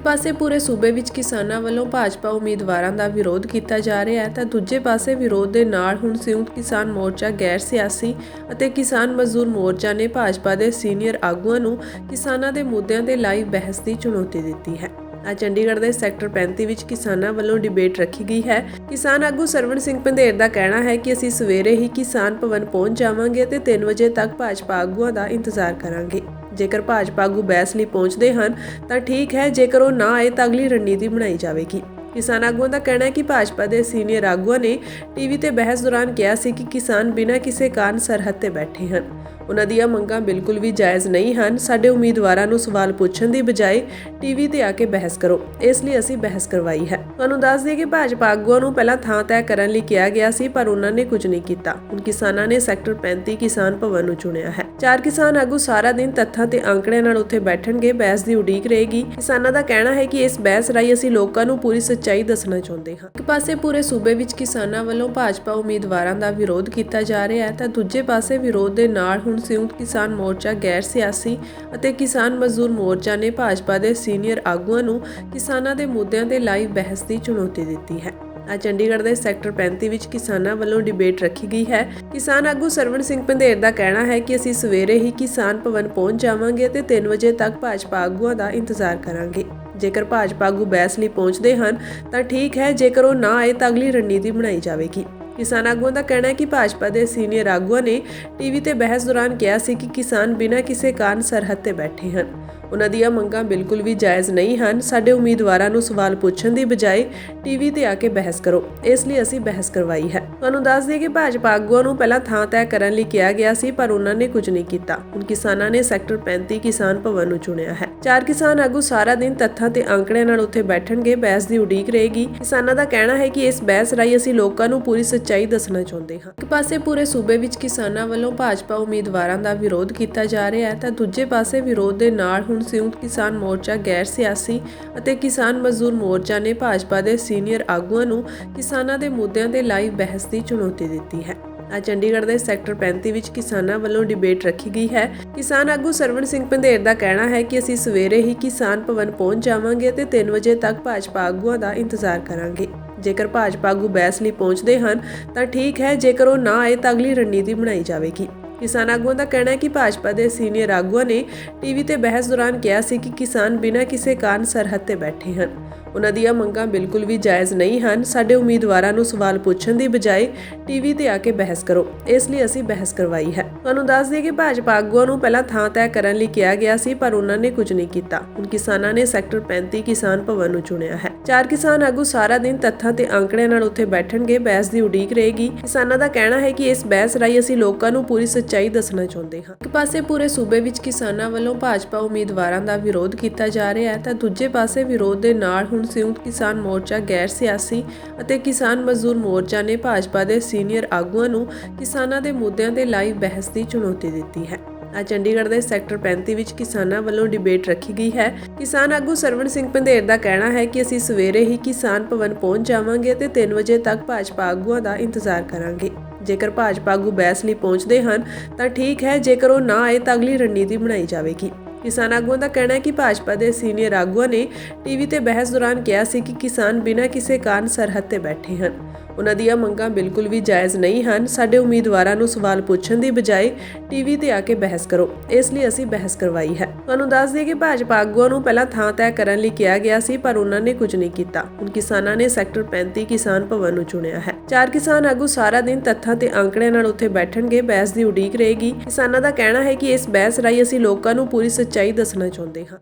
ਪਾਸੇ ਪੂਰੇ ਸੂਬੇ ਵਿੱਚ ਕਿਸਾਨਾਂ ਵੱਲੋਂ ਭਾਜਪਾ ਉਮੀਦਵਾਰਾਂ ਦਾ ਵਿਰੋਧ ਕੀਤਾ ਜਾ ਰਿਹਾ ਹੈ, ਤਾਂ ਦੂਜੇ ਪਾਸੇ ਵਿਰੋਧ ਦੇ ਨਾਲ ਹੁਣ ਸੰਯੁਕਤ ਕਿਸਾਨ ਮੋਰਚਾ, ਗੈਰ ਸਿਆਸੀ ਅਤੇ ਕਿਸਾਨ ਮਜ਼ਦੂਰ ਮੋਰਚਾ ਨੇ ਭਾਜਪਾ ਦੇ ਸੀਨੀਅਰ ਆਗੂਆਂ ਨੂੰ ਕਿਸਾਨਾਂ ਦੇ ਮੁੱਦਿਆਂ ਤੇ ਲਾਈਵ ਬਹਿਸ ਦੀ ਚੁਣੌਤੀ ਦਿੱਤੀ ਹੈ। ਅੱਜ ਚੰਡੀਗੜ੍ਹ ਦੇ ਸੈਕਟਰ 35 ਵਿੱਚ ਕਿਸਾਨਾਂ ਵੱਲੋਂ ਡਿਬੇਟ ਰੱਖੀ ਗਈ ਹੈ। ਕਿਸਾਨ ਆਗੂ ਸਰਵਣ ਸਿੰਘ ਪੰਧੇਰ ਦਾ ਕਹਿਣਾ ਹੈ ਕਿ ਅਸੀਂ ਸਵੇਰੇ ਹੀ ਕਿਸਾਨ ਭਵਨ ਪਹੁੰਚ ਜਾਵਾਂਗੇ ਤੇ 3 ਵਜੇ ਤੱਕ ਭਾਜਪਾ ਆਗੂਆਂ ਦਾ ਇੰਤਜ਼ਾਰ ਕਰਾਂਗੇ। ਜੇਕਰ ਭਾਜਪਾ ਆਗੂ ਬਹਿਸ ਲਈ ਪਹੁੰਚਦੇ ਹਨ, ਤਾਂ ਠੀਕ ਹੈ, ਜੇਕਰ ਉਹ ਨਾ ਆਏ ਤਾਂ ਅਗਲੀ ਰਣਨੀਤੀ ਬਣਾਈ ਜਾਵੇਗੀ। ਕਿਸਾਨ ਆਗੂਆਂ ਦਾ ਕਹਿਣਾ ਹੈ ਕਿ ਭਾਜਪਾ ਦੇ ਸੀਨੀਅਰ ਆਗੂਆਂ ਨੇ ਟੀਵੀ ਤੇ ਬਹਿਸ ਦੌਰਾਨ ਕਿਹਾ ਸੀ ਕਿ ਕਿਸਾਨ ਬਿਨਾਂ ਕਿਸੇ ਕਾਰਨ ਸਰਹੱਦ ਤੇ ਬੈਠੇ ਹਨ। ਉਹਨਾਂ ਦੀਆਂ ਮੰਗਾਂ ਬਿਲਕੁਲ ਵੀ ਜਾਇਜ਼ ਨਹੀਂ ਹਨ। ਸਾਡੇ ਉਮੀਦਵਾਰਾਂ ਨੂੰ ਸਵਾਲ ਪੁੱਛਣ ਦੀ ਬਜਾਏ ਟੀਵੀ ਤੇ ਆ ਕੇ ਬਹਿਸ ਕਰੋ। ਇਸ ਲਈ ਅਸੀਂ ਬਹਿਸ ਕਰਵਾਈ ਹੈ। ਤੁਹਾਨੂੰ ਦੱਸ ਦਈਏ ਕਿ ਭਾਜਪਾ ਆਗੂਆਂ ਨੂੰ ਪਹਿਲਾਂ ਥਾਂ ਤੈਅ ਕਰਨ ਲਈ ਕਿਹਾ ਗਿਆ ਸੀ, ਪਰ ਉਹਨਾਂ ਨੇ ਕੁਝ ਨਹੀਂ ਕੀਤਾ। ਹੁਣ ਕਿਸਾਨਾਂ ਨੇ ਸੈਕਟਰ 35 ਕਿਸਾਨ ਭਵਨ ਨੂੰ ਚੁਣਿਆ ਹੈ। ਚਾਰ ਕਿਸਾਨ ਆਗੂ ਸਾਰਾ ਦਿਨ ਤੱਥਾਂ ਤੇ ਅੰਕੜਿਆਂ ਨਾਲ ਉੱਥੇ ਬੈਠਣਗੇ, ਬਹਿਸ ਦੀ ਉਡੀਕ ਰਹੇਗੀ। ਕਿਸਾਨਾਂ ਦਾ ਕਹਿਣਾ ਹੈ ਕਿ ਇਸ ਬਹਿਸ ਰਾਹੀਂ ਅਸੀਂ ਲੋਕਾਂ ਨੂੰ ਪੂਰੀ ਸੱਚਾਈ ਦੱਸਣਾ ਚਾਹੁੰਦੇ ਹਾਂ। ਇੱਕ ਪਾਸੇ ਪੂਰੇ ਸੂਬੇ ਵਿੱਚ ਕਿਸਾਨਾਂ ਵੱਲੋਂ ਭਾਜਪਾ ਉਮੀਦਵਾਰਾਂ ਦਾ ਵਿਰੋਧ ਕੀਤਾ ਜਾ ਰਿਹਾ ਹੈ, ਤਾਂ ਦੂਜੇ ਪਾਸੇ ਵਿਰੋਧ ਦੇ ਨਾਲ ਹੁਣ ਸੰਯੁਕਤ ਕਿਸਾਨ ਮੋਰਚਾ ਗੈਰ ਸਿਆਸੀ ਅਤੇ ਕਿਸਾਨ ਮਜ਼ਦੂਰ ਮੋਰਚਾ ਨੇ ਭਾਜਪਾ ਦੇ ਸੀਨੀਅਰ ਆਗੂਆਂ ਨੂੰ ਕਿਸਾਨਾਂ ਦੇ ਮੁੱਦਿਆਂ ਤੇ ਲਾਈਵ ਬਹਿਸ ਦੀ ਚੁਣੌਤੀ ਦਿੱਤੀ ਹੈ। ਅੱਜ ਚੰਡੀਗੜ੍ਹ ਦੇ ਸੈਕਟਰ 35 ਵਿੱਚ ਕਿਸਾਨਾਂ ਵੱਲੋਂ ਡਿਬੇਟ ਰੱਖੀ ਗਈ ਹੈ। ਕਿਸਾਨ ਆਗੂ ਸਰਵਣ ਸਿੰਘ ਪੰਧੇਰ ਦਾ ਕਹਿਣਾ ਹੈ ਕਿ ਅਸੀਂ ਸਵੇਰੇ ਹੀ ਕਿਸਾਨ ਭਵਨ ਪਹੁੰਚ ਜਾਵਾਂਗੇ ਤੇ 3 ਵਜੇ ਤੱਕ ਭਾਜਪਾ ਆਗੂਆਂ ਦਾ ਇੰਤਜ਼ਾਰ ਕਰਾਂਗੇ। ਜੇਕਰ ਭਾਜਪਾ ਆਗੂ ਬਹਿਸ ਲਈ ਪਹੁੰਚਦੇ ਹਨ, ਤਾਂ ਠੀਕ ਹੈ, ਜੇਕਰ ਉਹ ਨਾ ਆਏ ਤਾਂ ਅਗਲੀ ਰਣਨੀਤੀ ਬਣਾਈ ਜਾਵੇਗੀ। ਕਿਸਾਨ ਆਗੂਆਂ ਦਾ ਕਹਿਣਾ ਹੈ ਕਿ ਭਾਜਪਾ ਦੇ ਸੀਨੀਅਰ ਆਗੂਆਂ ਨੇ ਟੀਵੀ ਤੇ ਬਹਿਸ ਦੌਰਾਨ ਕਿਹਾ ਸੀ ਕਿ ਕਿਸਾਨ ਬਿਨਾਂ ਕਿਸੇ ਕਾਰਨ ਸਰਹੱਦ ਤੇ ਬੈਠੇ ਹਨ। ਉਹਨਾਂ ਦੀਆਂ ਮੰਗਾਂ ਬਿਲਕੁਲ ਵੀ ਜਾਇਜ਼ ਨਹੀਂ ਹਨ। ਸਾਡੇ ਉਮੀਦਵਾਰਾਂ ਨੂੰ ਸਵਾਲ ਪੁੱਛਣ ਦੀ ਬਜਾਏ ਟੀਵੀ ਤੇ ਆ ਕੇ ਬਹਿਸ ਕਰੋ। ਇਸ ਲਈ ਅਸੀਂ ਬਹਿਸ ਕਰਵਾਈ ਹੈ। ਤੁਹਾਨੂੰ ਦੱਸ ਦਈਏ ਕਿ ਭਾਜਪਾ ਆਗੂਆਂ ਨੂੰ ਪਹਿਲਾਂ ਥਾਂ ਤੈਅ ਕਰਨ ਲਈ ਕਿਹਾ ਗਿਆ ਸੀ, ਪਰ ਉਹਨਾਂ ਨੇ ਕੁਝ ਨਹੀਂ ਕੀਤਾ। ਹੁਣ ਕਿਸਾਨਾਂ ਨੇ ਸੈਕਟਰ 35 ਕਿਸਾਨ ਭਵਨ ਨੂੰ ਚੁਣਿਆ ਹੈ। ਚਾਰ ਕਿਸਾਨ ਆਗੂ ਸਾਰਾ ਦਿਨ ਤੱਥਾਂ ਤੇ ਅੰਕੜਿਆਂ ਨਾਲ ਉੱਥੇ ਬੈਠਣਗੇ, ਬਹਿਸ ਦੀ ਉਡੀਕ ਰਹੇਗੀ। ਕਿਸਾਨਾਂ ਦਾ ਕਹਿਣਾ ਹੈ ਕਿ ਇਸ ਬਹਿਸ ਰਾਹੀਂ ਅਸੀਂ ਲੋਕਾਂ ਨੂੰ ਪੂਰੀ ਸੱਚਾਈ ਦੱਸਣਾ ਚਾਹੁੰਦੇ ਹਾਂ। ਇੱਕ ਪਾਸੇ ਪੂਰੇ ਸੂਬੇ ਵਿੱਚ ਕਿਸਾਨਾਂ ਵੱਲੋਂ ਭਾਜਪਾ ਉਮੀਦਵਾਰਾਂ ਦਾ ਵਿਰੋਧ ਕੀਤਾ ਜਾ ਰਿਹਾ ਹੈ, ਤਾਂ ਦੂਜੇ ਪਾਸੇ ਵਿਰੋਧ ਦੇ ਨਾਲ ਹੁਣ ਸੰਯੁਕਤ ਕਿਸਾਨ ਮੋਰਚਾ, ਗੈਰ ਸਿਆਸੀ ਅਤੇ ਕਿਸਾਨ ਮਜ਼ਦੂਰ ਮੋਰਚਾ ਨੇ ਭਾਜਪਾ ਦੇ ਸੀਨੀਅਰ ਆਗੂਆਂ ਨੂੰ ਕਿਸਾਨਾਂ ਦੇ ਮੁੱਦਿਆਂ ਤੇ ਲਾਈਵ ਬਹਿਸ ਦੀ ਚੁਣੌਤੀ ਦਿੱਤੀ ਹੈ। ਅੱਜ ਚੰਡੀਗੜ੍ਹ ਦੇ ਸੈਕਟਰ 35 ਵਿੱਚ ਕਿਸਾਨਾਂ ਵੱਲੋਂ ਡਿਬੇਟ ਰੱਖੀ ਗਈ ਹੈ। ਕਿਸਾਨ ਆਗੂ ਸਰਵਣ ਸਿੰਘ ਪੰਧੇਰ ਦਾ ਕਹਿਣਾ ਹੈ ਕਿ ਅਸੀਂ ਸਵੇਰੇ ਹੀ ਕਿਸਾਨ ਭਵਨ ਪਹੁੰਚ ਜਾਵਾਂਗੇ ਤੇ 3 ਵਜੇ ਤੱਕ ਭਾਜਪਾ ਆਗੂਆਂ ਦਾ ਇੰਤਜ਼ਾਰ ਕਰਾਂਗੇ। ਜੇਕਰ ਭਾਜਪਾ ਆਗੂ ਬਹਿਸ ਲਈ ਪਹੁੰਚਦੇ ਹਨ, ਤਾਂ ਠੀਕ ਹੈ। ਜੇਕਰ ਉਹ ਨਾ ਆਏ, ਤਾਂ ਅਗਲੀ ਰਣਨੀਤੀ ਬਣਾਈ ਜਾਵੇਗੀ। ਕਿਸਾਨ ਆਗੂਆਂ ਦਾ ਕਹਿਣਾ ਹੈ ਕਿ ਭਾਜਪਾ ਦੇ ਸੀਨੀਅਰ ਆਗੂਆਂ ਨੇ ਟੀਵੀ ਤੇ ਬਹਿਸ ਦੌਰਾਨ ਕਿਹਾ ਸੀ ਕਿ ਕਿਸਾਨ ਬਿਨਾਂ ਕਿਸੇ ਕਾਰਨ ਸਰਹੱਦ ਤੇ ਬੈਠੇ ਹਨ। ਉਹਨਾਂ ਦੀਆਂ ਮੰਗਾਂ ਬਿਲਕੁਲ ਵੀ ਜਾਇਜ਼ ਨਹੀਂ ਹਨ। ਸਾਡੇ ਉਮੀਦਵਾਰਾਂ ਨੂੰ ਸਵਾਲ ਪੁੱਛਣ ਦੀ ਬਜਾਏ ਟੀਵੀ ਤੇ ਆ ਕੇ ਬਹਿਸ ਕਰੋ। ਇਸ ਲਈ ਅਸੀਂ ਬਹਿਸ ਕਰਵਾਈ ਹੈ। ਤੁਹਾਨੂੰ ਦੱਸ ਦਈਏ ਕਿ ਭਾਜਪਾ ਆਗੂਆਂ ਨੂੰ ਪਹਿਲਾਂ ਥਾਂ ਤੈਅ ਕਰਨ ਲਈ ਕਿਹਾ ਗਿਆ ਸੀ, ਪਰ ਉਹਨਾਂ ਨੇ ਕੁਝ ਨਹੀਂ ਕੀਤਾ। ਹੁਣ ਕਿਸਾਨਾਂ ਨੇ ਸੈਕਟਰ 35 ਕਿਸਾਨ ਭਵਨ ਨੂੰ ਚੁਣਿਆ ਹੈ। ਚਾਰ ਕਿਸਾਨ ਆਗੂ ਸਾਰਾ ਦਿਨ ਤੱਥਾਂ ਤੇ ਅੰਕੜਿਆਂ ਨਾਲ ਉੱਥੇ ਬੈਠਣਗੇ। ਬਹਿਸ ਦੀ ਉਡੀਕ ਰਹੇਗੀ। ਕਿਸਾਨਾਂ ਦਾ ਕਹਿਣਾ ਹੈ ਕਿ ਇਸ ਬਹਿਸ ਰਾਹੀਂ ਅਸੀਂ ਲੋਕਾਂ ਨੂੰ ਪੂਰੀ ਸੱਚਾਈ ਦੱਸਣਾ ਚਾਹੁੰਦੇ ਹਾਂ। ਇੱਕ ਪਾਸੇ ਪੂਰੇ ਸੂਬੇ ਵਿੱਚ ਕਿਸਾਨਾਂ ਵੱਲੋਂ ਭਾਜਪਾ ਉਮੀਦਵਾਰਾਂ ਦਾ ਵਿਰੋਧ ਕੀਤਾ ਜਾ ਰਿਹਾ ਹੈ ਤਾਂ ਦੂਜੇ ਪਾਸੇ ਵਿਰੋਧ ਦੇ ਨਾਲ ਹੁਣ ਸੰਯੁਕਤ ਕਿਸਾਨ ਮੋਰਚਾ ਗੈਰ ਸਿਆਸੀ ਅਤੇ ਕਿਸਾਨ ਮਜ਼ਦੂਰ ਮੋਰਚਾ ਨੇ ਭਾਜਪਾ ਦੇ ਸੀਨੀਅਰ ਆਗੂਆਂ ਨੂੰ ਕਿਸਾਨਾਂ ਦੇ ਮੁੱਦਿਆਂ ਤੇ ਲਾਈਵ ਬਹਿਸ ਦੀ ਚੁਣੌਤੀ ਦਿੱਤੀ ਹੈ। ਅੱਜ ਚੰਡੀਗੜ੍ਹ ਦੇ ਸੈਕਟਰ 35 ਵਿੱਚ ਕਿਸਾਨਾਂ ਵੱਲੋਂ ਡਿਬੇਟ ਰੱਖੀ ਗਈ ਹੈ। ਕਿਸਾਨ ਆਗੂ ਸਰਵਣ ਸਿੰਘ ਪੰਧੇਰ ਦਾ ਕਹਿਣਾ ਹੈ ਕਿ ਅਸੀਂ ਸਵੇਰੇ ਹੀ ਕਿਸਾਨ ਭਵਨ ਪਹੁੰਚ ਜਾਵਾਂਗੇ ਤੇ 3 ਵਜੇ ਤੱਕ ਭਾਜਪਾ ਆਗੂਆਂ ਦਾ ਇੰਤਜ਼ਾਰ ਕਰਾਂਗੇ। ਜੇਕਰ ਭਾਜਪਾ ਆਗੂ ਬਹਿਸ ਲਈ ਪਹੁੰਚਦੇ ਹਨ, ਤਾਂ ਠੀਕ ਹੈ, ਜੇਕਰ ਉਹ ਨਾ ਆਏ ਤਾਂ ਅਗਲੀ ਰਣਨੀਤੀ ਬਣਾਈ ਜਾਵੇਗੀ। ਕਿਸਾਨ ਆਗੂਆਂ ਦਾ ਕਹਿਣਾ ਹੈ ਕਿ ਭਾਜਪਾ ਦੇ ਸੀਨੀਅਰ ਆਗੂਆਂ ਨੇ ਟੀਵੀ ਤੇ ਬਹਿਸ ਦੌਰਾਨ ਕਿਹਾ ਸੀ ਕਿ ਕਿਸਾਨ ਬਿਨਾਂ ਕਿਸੇ ਕਾਰਨ ਸਰਹੱਦ ਤੇ ਬੈਠੇ ਹਨ। ਉਹਨਾਂ ਦੀਆਂ ਮੰਗਾਂ ਬਿਲਕੁਲ ਵੀ ਜਾਇਜ਼ ਨਹੀਂ ਹਨ। ਸਾਡੇ ਉਮੀਦਵਾਰਾਂ ਨੂੰ ਸਵਾਲ ਪੁੱਛਣ ਦੀ ਬਜਾਏ ਟੀਵੀ ਤੇ ਆ ਕੇ ਬਹਿਸ ਕਰੋ। ਇਸ ਲਈ ਅਸੀਂ ਬਹਿਸ ਕਰਵਾਈ ਹੈ। ਤੁਹਾਨੂੰ ਦੱਸ ਦਈਏ ਕਿ ਭਾਜਪਾ ਆਗੂਆਂ ਨੂੰ ਪਹਿਲਾਂ ਥਾਂ ਤੈਅ ਕਰਨ ਲਈ ਕਿਹਾ ਗਿਆ ਸੀ, ਪਰ ਉਹਨਾਂ ਨੇ ਕੁਝ ਨਹੀਂ ਕੀਤਾ। ਹੁਣ ਕਿਸਾਨਾਂ ਨੇ ਸੈਕਟਰ 35 ਕਿਸਾਨ ਭਵਨ ਨੂੰ ਚੁਣਿਆ ਹੈ। ਚਾਰ ਕਿਸਾਨ ਆਗੂ ਸਾਰਾ ਦਿਨ ਤੱਥਾਂ ਤੇ ਅੰਕੜਿਆਂ ਨਾਲ ਉੱਥੇ ਬੈਠਣਗੇ। ਬਹਿਸ ਦੀ ਉਡੀਕ ਰਹੇਗੀ। ਕਿਸਾਨਾਂ ਦਾ ਕਹਿਣਾ ਹੈ ਕਿ ਇਸ ਬਹਿਸ ਰਾਹੀਂ ਅਸੀਂ ਲੋਕਾਂ ਨੂੰ ਪੂਰੀ ਸੱਚਾਈ ਦੱਸਣਾ ਚਾਹੁੰਦੇ ਹਾਂ।